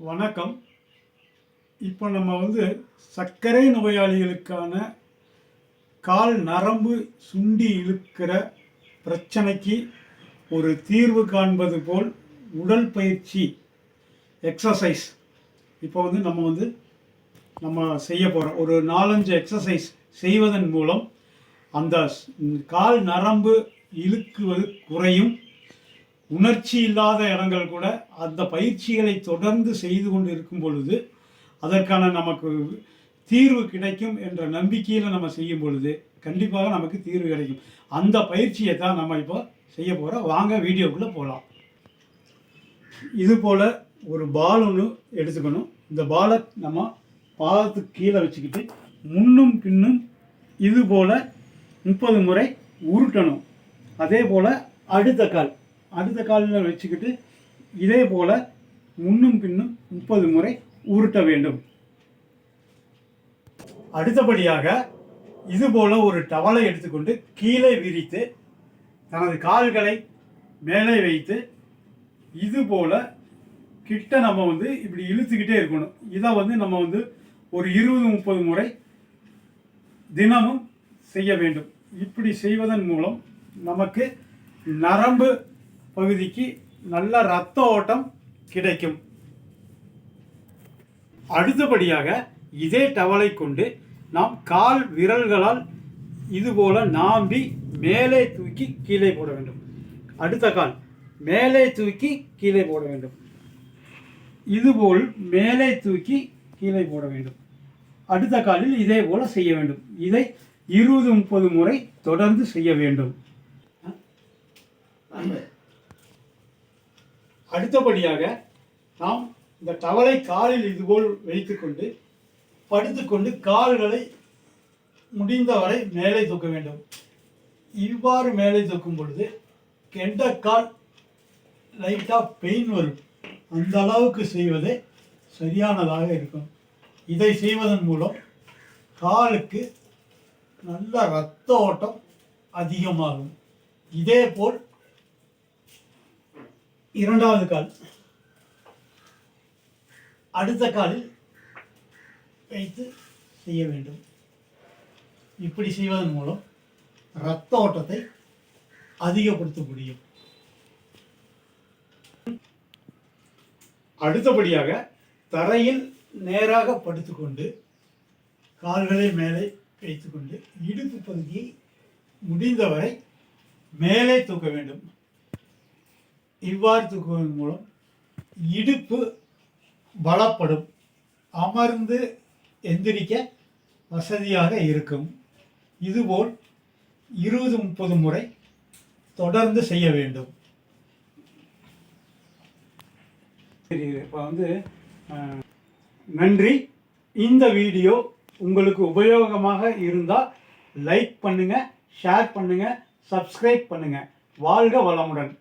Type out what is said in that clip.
வணக்கம். இப்போ நம்ம வந்து சர்க்கரை நோயாளிகளுக்கான கால் நரம்பு சுண்டி இழுக்கிற பிரச்சனைக்கு ஒரு தீர்வு காண்பது போல் உடல் பயிற்சி எக்ஸசைஸ் இப்போ வந்து நம்ம வந்து நம்ம செய்ய போகிறோம் ஒரு நாலஞ்சு எக்ஸசைஸ் செய்வதன் மூலம் அந்த ஸ்- கால் நரம்பு இழுக்குவது குறையும். உணர்ச்சி இல்லாத இடங்கள் கூட அந்த பயிற்சிகளை தொடர்ந்து செய்து கொண்டு இருக்கும் பொழுது அதற்கான நமக்கு தீர்வு கிடைக்கும் என்ற நம்பிக்கையில் நம்ம செய்யும் பொழுது கண்டிப்பாக நமக்கு தீர்வு கிடைக்கும். அந்த பயிற்சியை தான் நம்ம இப்போ செய்ய போகிறோம் வாங்க வீடியோக்குள்ளே போகலாம் இது போல் ஒரு பால் ஒன்று எடுத்துக்கணும். இந்த பாலை நம்ம பாதத்துக்கு கீழே வச்சுக்கிட்டு முன்னும் பின்னும் இது போல் முப்பது முறை உருட்டணும். அதே போல் அடுத்த கால். அடுத்த காலில் வச்சுக்கிட்டு இதே போல் முன்னும் பின்னும் முப்பது முறை உருட்ட வேண்டும். அடுத்தபடியாக இதுபோல் ஒரு டவலை எடுத்துக்கொண்டு கீழே விரித்து தனது கால்களை மேலே வைத்து இது போல கிட்ட நம்ம வந்து இப்படி இழுத்துக்கிட்டே இருக்கணும். இதை வந்து நம்ம வந்து ஒரு இருபது முப்பது முறை தினமும் செய்ய வேண்டும். இப்படி செய்வதன் மூலம் நமக்கு நரம்பு பகுதிக்கு நல்ல இரத்த ஓட்டம் கிடைக்கும். அடுத்தபடியாக இதே டவலை கொண்டு நாம் கால் விரல்களால் இதுபோல நாம்பி மேலே தூக்கி கீழே போட வேண்டும். அடுத்த கால் மேலே தூக்கி கீழே போட வேண்டும். இதுபோல் மேலே தூக்கி கீழே போட வேண்டும். அடுத்த காலில் இதே போல செய்ய வேண்டும். இதை இருபது முப்பது முறை தொடர்ந்து செய்ய வேண்டும். அடுத்தபடியாக நாம் இந்த டவலை காலில் இதுபோல் வைத்துக்கொண்டு படுத்துக்கொண்டு கால்களை முடிந்தவரை மேலே தூக்க வேண்டும். இவ்வாறு மேலே தூக்கும் பொழுது கெண்ட கால் லைட்டாக பெயின் வரும். அந்த அளவுக்கு செய்வதே சரியானதாக இருக்கும். இதை செய்வதன் மூலம் காலுக்கு நல்ல இரத்த ஓட்டம் அதிகமாகும். இதேபோல் இரண்டாவது கால். அடுத்த காலில் வைத்து செய்ய வேண்டும். இப்படி செய்வதன் மூலம் இரத்த ஓட்டத்தை அதிகப்படுத்த முடியும். அடுத்தபடியாக தரையில் நேராக படுத்துக்கொண்டு கால்களை மேலே வைத்துக்கொண்டு இடுப்பு பகுதியை முடிந்தவரை மேலே தூக்க வேண்டும். இவ்வாறு தூக்குவதன் மூலம் இடுப்பு பலப்படும் அமர்ந்து எந்திரிக்க வசதியாக இருக்கும். இதுபோல் இருபது முப்பது முறை தொடர்ந்து செய்ய வேண்டும். சரி இப்போ வந்து நன்றி. இந்த வீடியோ உங்களுக்கு உபயோகமாக இருந்தால் லைக் பண்ணுங்கள் ஷேர் பண்ணுங்கள் சப்ஸ்கிரைப் பண்ணுங்கள் வாழ்க வளமுடன்.